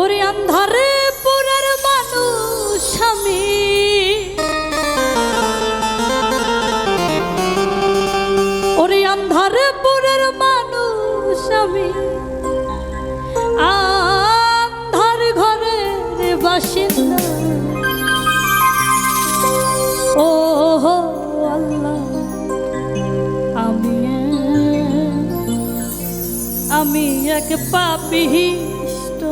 ওরে আন্ধারে পুরের মানুষ আমি। ওরে আন্ধারে পুরের মানুষ আমি। আন্ধার ঘরের বাসিন্দা। আমি এক পাপিষ্ট।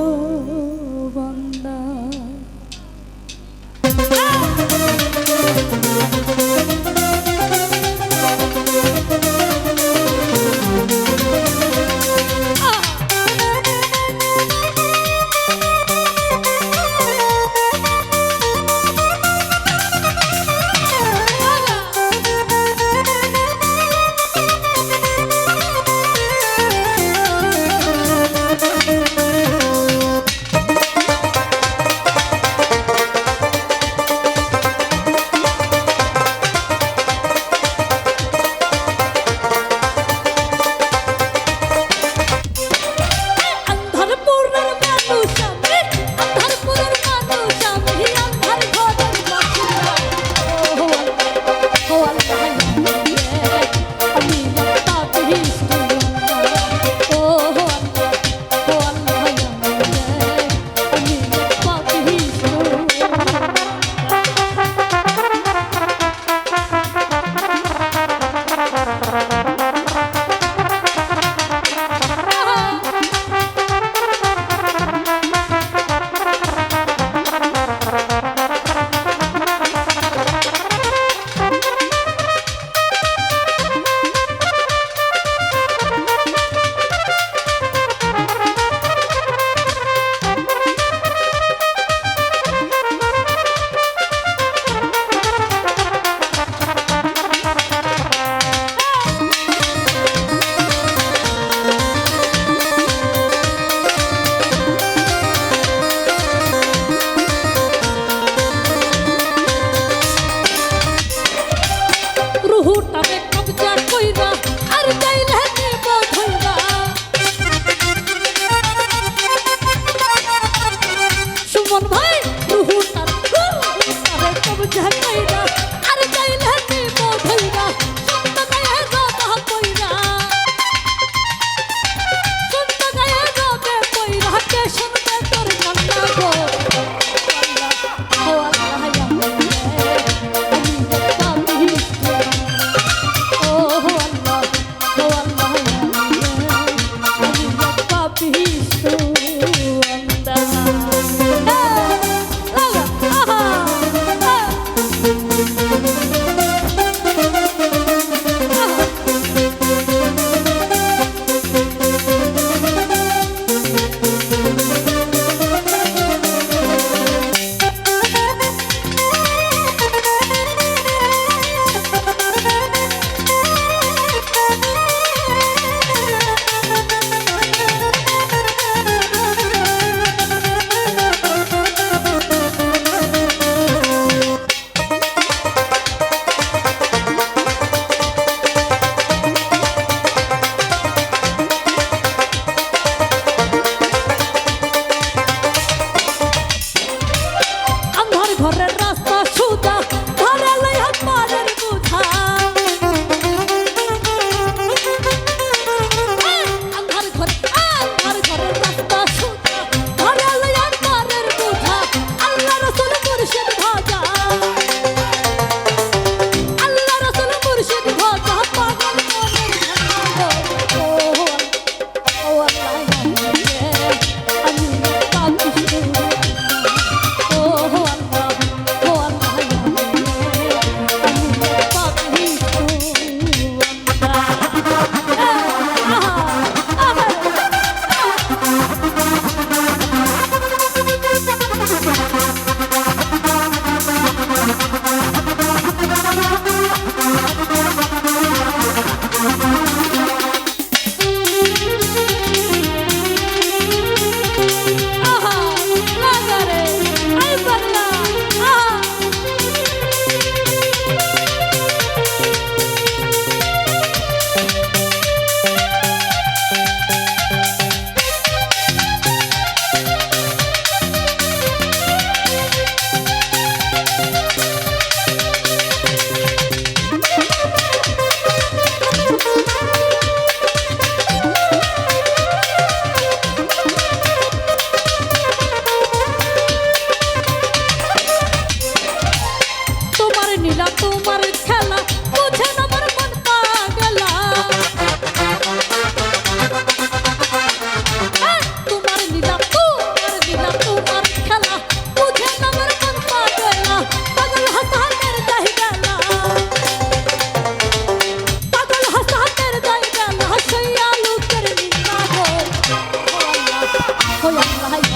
我要你的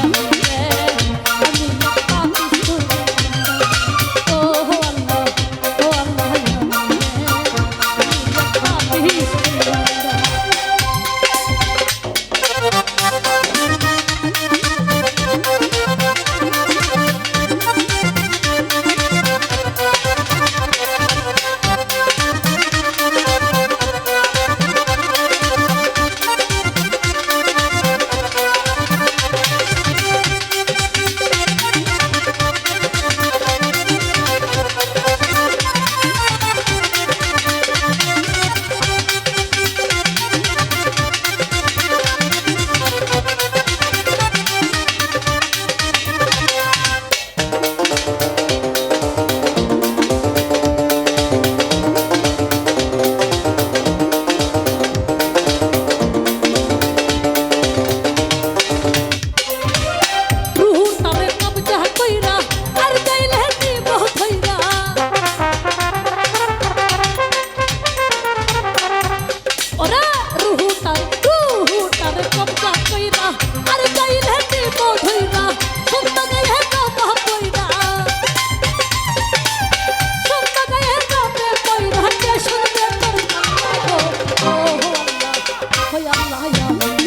Thank you.